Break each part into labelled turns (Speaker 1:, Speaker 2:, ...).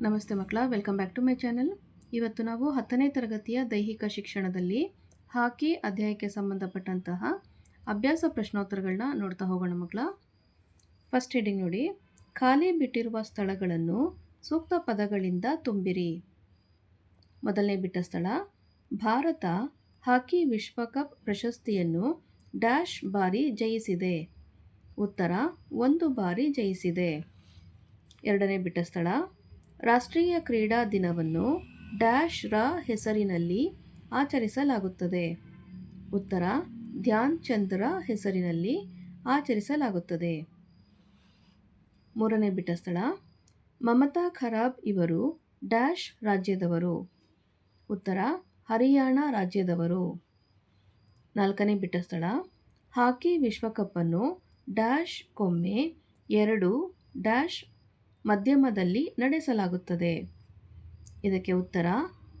Speaker 1: ನಮಸ್ತೆ ಮಕ್ಕಳ welcome back to my channel ಇವತ್ತು ನಾವು ಹತ್ತನೇ ತರಗತಿಯ ದೈಹಿಕ ಶಿಕ್ಷಣದಲ್ಲಿ ಹಾಕಿ ಅಧ್ಯಾಯಕ್ಕೆ ಸಂಬಂಧಪಟ್ಟಂತಹ ಅಭ್ಯಾಸ ಪ್ರಶ್ನೋತ್ತರಗಳನ್ನ ನೋಡ್ತಾ ಹೋಗೋಣ ಮಕ್ಕಳ. ಫಸ್ಟ್ ಹೆಡಿಂಗ್ ನೋಡಿ, ಖಾಲಿ ಬಿಟ್ಟಿರುವ ಸ್ಥಳಗಳನ್ನು ಸೂಕ್ತ ಪದಗಳಿಂದ ತುಂಬಿರಿ. ಮೊದಲನೇ ಬಿಟ್ಟ ಸ್ಥಳ, ಭಾರತ ಹಾಕಿ ವಿಶ್ವಕಪ್ ಪ್ರಶಸ್ತಿಯನ್ನು ಡ್ಯಾಶ್ ಬಾರಿ ಜಯಿಸಿದೆ. ಉತ್ತರ, ಒಂದು ಬಾರಿ ಜಯಿಸಿದೆ. ಎರಡನೇ ಬಿಟ್ಟ ಸ್ಥಳ ರಾಷ್ಟ್ರೀಯ ಕ್ರೀಡಾ ದಿನವನ್ನು ಡ್ಯಾಶ್ ರ ಹೆಸರಿನಲ್ಲಿ ಆಚರಿಸಲಾಗುತ್ತದೆ. ಉತ್ತರ, ಧ್ಯಾನ್ ಚಂದ್ರ ಹೆಸರಿನಲ್ಲಿ ಆಚರಿಸಲಾಗುತ್ತದೆ. ಮೂರನೇ ಬಿಟ್ಟ ಸ್ಥಳ, ಮಮತಾ ಖರಾಬ್ ಇವರು ಡ್ಯಾಶ್ ರಾಜ್ಯದವರು. ಉತ್ತರ, ಹರಿಯಾಣ ರಾಜ್ಯದವರು. ನಾಲ್ಕನೇ ಬಿಟ್ಟ ಸ್ಥಳ, ಹಾಕಿ ವಿಶ್ವಕಪ್ಪನ್ನು ಡ್ಯಾಶ್ ಕೊಮ್ಮೆ ಎರಡು ಡ್ಯಾಶ್ ಮಧ್ಯಮದಲ್ಲಿ ನಡೆಸಲಾಗುತ್ತದೆ. ಇದಕ್ಕೆ ಉತ್ತರ,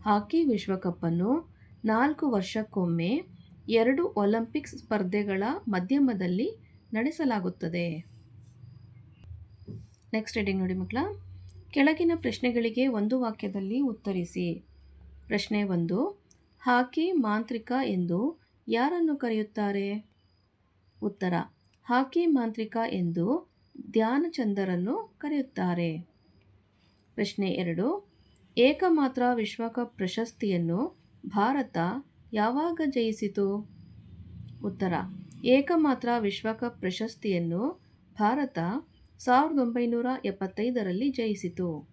Speaker 1: ಹಾಕಿ ವಿಶ್ವಕಪ್ಪನ್ನು ನಾಲ್ಕು ವರ್ಷಕ್ಕೊಮ್ಮೆ ಎರಡು ಒಲಿಂಪಿಕ್ಸ್ ಸ್ಪರ್ಧೆಗಳ ಮಧ್ಯಮದಲ್ಲಿ ನಡೆಸಲಾಗುತ್ತದೆ. ನೆಕ್ಸ್ಟ್ ರೀಡಿಂಗ್ ನೋಡಿ ಮಕ್ಕಳ, ಕೆಳಗಿನ ಪ್ರಶ್ನೆಗಳಿಗೆ ಒಂದು ವಾಕ್ಯದಲ್ಲಿ ಉತ್ತರಿಸಿ. ಪ್ರಶ್ನೆ ಒಂದು, ಹಾಕಿ ಮಾಂತ್ರಿಕ ಎಂದು ಯಾರನ್ನು ಕರೆಯುತ್ತಾರೆ? ಉತ್ತರ, ಹಾಕಿ ಮಾಂತ್ರಿಕ ಎಂದು ಧ್ಯಾನಚಂದರನ್ನು ಕರೆಯುತ್ತಾರೆ. ಪ್ರಶ್ನೆ ಎರಡು. ಏಕಮಾತ್ರ ವಿಶ್ವಕಪ್ ಪ್ರಶಸ್ತಿಯನ್ನು ಭಾರತ ಯಾವಾಗ ಜಯಿಸಿತು? ಉತ್ತರ. ಏಕಮಾತ್ರ ವಿಶ್ವಕಪ್ ಪ್ರಶಸ್ತಿಯನ್ನು ಭಾರತ ಸಾವಿರದ ಒಂಬೈನೂರ ಎಪ್ಪತ್ತೈದರಲ್ಲಿ ಜಯಿಸಿತು.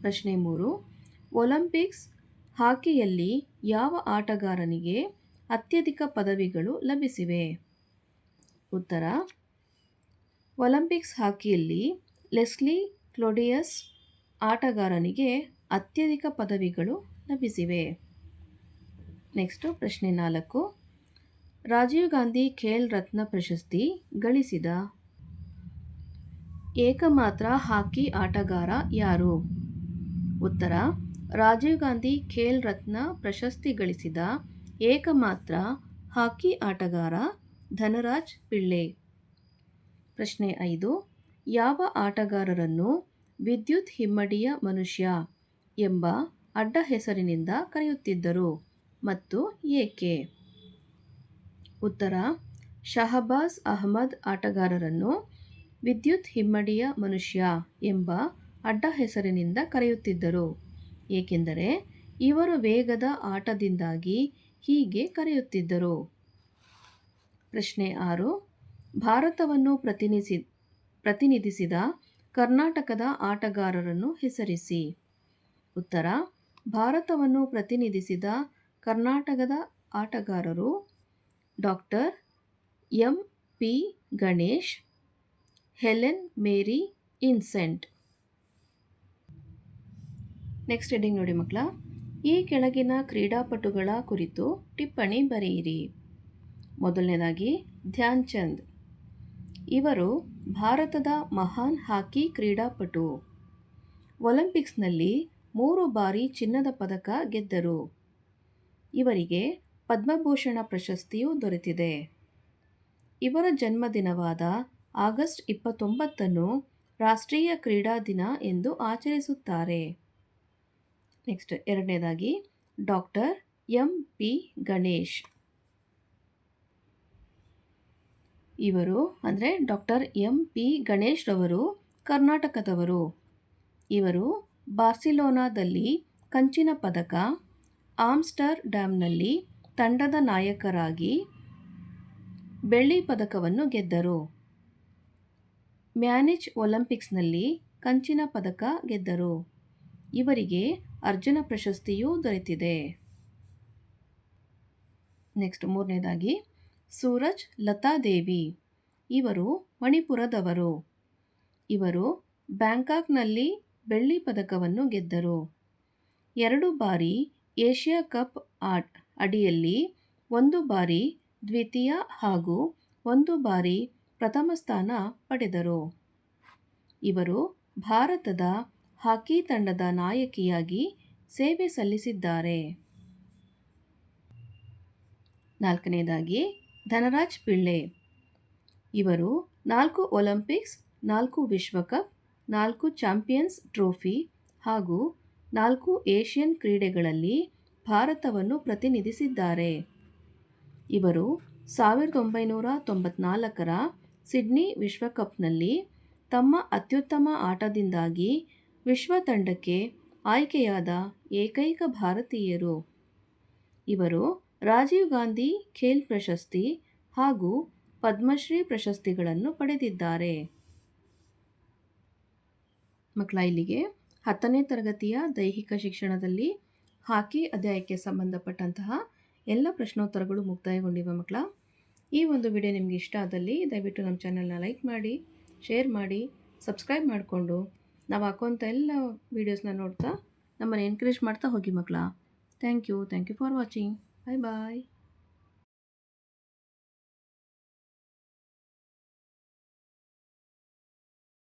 Speaker 1: ಪ್ರಶ್ನೆ ಮೂರು. ಒಲಿಂಪಿಕ್ಸ್ ಹಾಕಿಯಲ್ಲಿ ಯಾವ ಆಟಗಾರನಿಗೆ ಅತ್ಯಧಿಕ ಪದವಿಗಳು ಲಭಿಸಿವೆ? ಉತ್ತರ. ಒಲಿಂಪಿಕ್ಸ್ ಹಾಕಿಯಲ್ಲಿ ಲೆಸ್ಲಿ ಕ್ಲೋಡಿಯಸ್ ಆಟಗಾರನಿಗೆ ಅತ್ಯಧಿಕ ಪದವಿಗಳು ಲಭಿಸಿವೆ. ನೆಕ್ಸ್ಟು ಪ್ರಶ್ನೆ ನಾಲ್ಕು. ರಾಜೀವ್ ಗಾಂಧಿ ಖೇಲ್ ರತ್ನ ಪ್ರಶಸ್ತಿ ಗಳಿಸಿದ ಏಕಮಾತ್ರ ಹಾಕಿ ಆಟಗಾರ ಯಾರು? ಉತ್ತರ, ರಾಜೀವ್ ಗಾಂಧಿ ಖೇಲ್ ರತ್ನ ಪ್ರಶಸ್ತಿ ಗಳಿಸಿದ ಏಕಮಾತ್ರ ಹಾಕಿ ಆಟಗಾರ ಧನರಾಜ್ ಪಿಳ್ಳೆ. ಪ್ರಶ್ನೆ ಐದು, ಯಾವ ಆಟಗಾರರನ್ನು ವಿದ್ಯುತ್ ಹಿಮ್ಮಡಿಯ ಮನುಷ್ಯ ಎಂಬ ಅಡ್ಡ ಹೆಸರಿನಿಂದ ಕರೆಯುತ್ತಿದ್ದರು ಮತ್ತು ಏಕೆ? ಉತ್ತರ, ಶಹಬಾಜ್ ಅಹಮದ್ ಆಟಗಾರರನ್ನು ವಿದ್ಯುತ್ ಹಿಮ್ಮಡಿಯ ಮನುಷ್ಯ ಎಂಬ ಅಡ್ಡ ಹೆಸರಿನಿಂದ ಕರೆಯುತ್ತಿದ್ದರು, ಏಕೆಂದರೆ ಇವರು ವೇಗದ ಆಟದಿಂದಾಗಿ ಹೀಗೆ ಕರೆಯುತ್ತಿದ್ದರು. ಪ್ರಶ್ನೆ ಆರು ಭಾರತವನ್ನು ಪ್ರತಿನಿಧಿ ಪ್ರತಿನಿಧಿಸಿದ ಕರ್ನಾಟಕದ ಆಟಗಾರರನ್ನು ಹೆಸರಿಸಿ. ಉತ್ತರ, ಭಾರತವನ್ನು ಪ್ರತಿನಿಧಿಸಿದ ಕರ್ನಾಟಕದ ಆಟಗಾರರು doctor M. P. Ganesh, Helen Mary Innocent. Next heading ನೋಡಿ ಮಕ್ಕಳ. ಈ ಕೆಳಗಿನ ಕ್ರೀಡಾಪಟುಗಳ ಕುರಿತು ಟಿಪ್ಪಣಿ ಬರೆಯಿರಿ. ಮೊದಲನೇದಾಗಿ ಧ್ಯಾನ್ ಚಂದ್ ಇವರು ಭಾರತದ ಮಹಾನ್ ಹಾಕಿ ಕ್ರೀಡಾಪಟು. ಒಲಿಂಪಿಕ್ಸ್ನಲ್ಲಿ ಮೂರು ಬಾರಿ ಚಿನ್ನದ ಪದಕ ಗೆದ್ದರು. ಇವರಿಗೆ ಪದ್ಮಭೂಷಣ ಪ್ರಶಸ್ತಿಯೂ ದೊರೆತಿದೆ. ಇವರ ಜನ್ಮದಿನವಾದ ಆಗಸ್ಟ್ ಇಪ್ಪತ್ತೊಂಬತ್ತನ್ನು ರಾಷ್ಟ್ರೀಯ ಕ್ರೀಡಾ ದಿನ ಎಂದು ಆಚರಿಸುತ್ತಾರೆ. ನೆಕ್ಸ್ಟ್ ಎರಡನೇದಾಗಿ ಡಾಕ್ಟರ್ ಎಂ ಪಿ ಗಣೇಶ್. ಇವರು ಅಂದರೆ ಡಾಕ್ಟರ್ ಎಂ ಪಿ ಗಣೇಶ್ ರವರು ಕರ್ನಾಟಕದವರು. ಇವರು ಬಾರ್ಸಿಲೋನಾದಲ್ಲಿ ಕಂಚಿನ ಪದಕ, ಆಮ್ಸ್ಟರ್ ಡ್ಯಾಮ್ನಲ್ಲಿ ತಂಡದ ನಾಯಕರಾಗಿ ಬೆಳ್ಳಿ ಪದಕವನ್ನು ಗೆದ್ದರು. ಮ್ಯಾನೇಜ್ ಒಲಿಂಪಿಕ್ಸ್ನಲ್ಲಿ ಕಂಚಿನ ಪದಕ ಗೆದ್ದರು. ಇವರಿಗೆ ಅರ್ಜುನ ಪ್ರಶಸ್ತಿಯೂ ದೊರೆತಿದೆ. ನೆಕ್ಸ್ಟ್ ಮೂರನೇದಾಗಿ ಸೂರಜ್ ಲತಾದೇವಿ ಇವರು ಮಣಿಪುರದವರು. ಇವರು ಬ್ಯಾಂಕಾಕ್ನಲ್ಲಿ ಬೆಳ್ಳಿ ಪದಕವನ್ನು ಗೆದ್ದರು. ಎರಡು ಬಾರಿ ಏಷ್ಯಾ ಕಪ್ ಆಟ್ ಅಡಿಯಲ್ಲಿ ಒಂದು ಬಾರಿ ದ್ವಿತೀಯ ಹಾಗೂ ಒಂದು ಬಾರಿ ಪ್ರಥಮ ಸ್ಥಾನ ಪಡೆದರು. ಇವರು ಭಾರತದ ಹಾಕಿ ತಂಡದ ನಾಯಕಿಯಾಗಿ ಸೇವೆ ಸಲ್ಲಿಸಿದ್ದಾರೆ. ನಾಲ್ಕನೇದಾಗಿ ಧನರಾಜ್ ಪಿಳ್ಳೆ. ಇವರು ನಾಲ್ಕು ಒಲಿಂಪಿಕ್ಸ್, ನಾಲ್ಕು ವಿಶ್ವಕಪ್, ನಾಲ್ಕು ಚಾಂಪಿಯನ್ಸ್ ಟ್ರೋಫಿ ಹಾಗೂ ನಾಲ್ಕು ಏಷ್ಯನ್ ಕ್ರೀಡೆಗಳಲ್ಲಿ ಭಾರತವನ್ನು ಪ್ರತಿನಿಧಿಸಿದ್ದಾರೆ. ಇವರು ಸಾವಿರದ ಒಂಬೈನೂರ ತೊಂಬತ್ನಾಲ್ಕರ ಸಿಡ್ನಿ ವಿಶ್ವಕಪ್ನಲ್ಲಿ ತಮ್ಮ ಅತ್ಯುತ್ತಮ ಆಟದಿಂದಾಗಿ ವಿಶ್ವ ತಂಡಕ್ಕೆ ಆಯ್ಕೆಯಾದ ಏಕೈಕ ಭಾರತೀಯರು. ಇವರು ರಾಜೀವ್ ಗಾಂಧಿ ಖೇಲ್ ಪ್ರಶಸ್ತಿ ಹಾಗೂ ಪದ್ಮಶ್ರೀ ಪ್ರಶಸ್ತಿಗಳನ್ನು ಪಡೆದಿದ್ದಾರೆ. ಮಕ್ಕಳ, ಇಲ್ಲಿಗೆ ಹತ್ತನೇ ತರಗತಿಯ ದೈಹಿಕ ಶಿಕ್ಷಣದಲ್ಲಿ ಹಾಕಿ ಅಧ್ಯಾಯಕ್ಕೆ ಸಂಬಂಧಪಟ್ಟಂತಹ ಎಲ್ಲ ಪ್ರಶ್ನೋತ್ತರಗಳು ಮುಕ್ತಾಯಗೊಂಡಿವೆ ಮಕ್ಕಳ. ಈ ಒಂದು ವಿಡಿಯೋ ನಿಮಗೆ ಇಷ್ಟ ಆದಲ್ಲಿ ದಯವಿಟ್ಟು ನಮ್ಮ ಚಾನಲ್ನ ಲೈಕ್ ಮಾಡಿ, ಶೇರ್ ಮಾಡಿ, ಸಬ್ಸ್ಕ್ರೈಬ್ ಮಾಡಿಕೊಂಡು ನಾವು ಹಾಕೋಂಥ ಎಲ್ಲ ವೀಡಿಯೋಸ್ನ ನೋಡ್ತಾ ನಮ್ಮನ್ನು ಎನ್ಕರೇಜ್ ಮಾಡ್ತಾ ಹೋಗಿ ಮಕ್ಕಳ. Thank you thank you for watching. Bye-bye.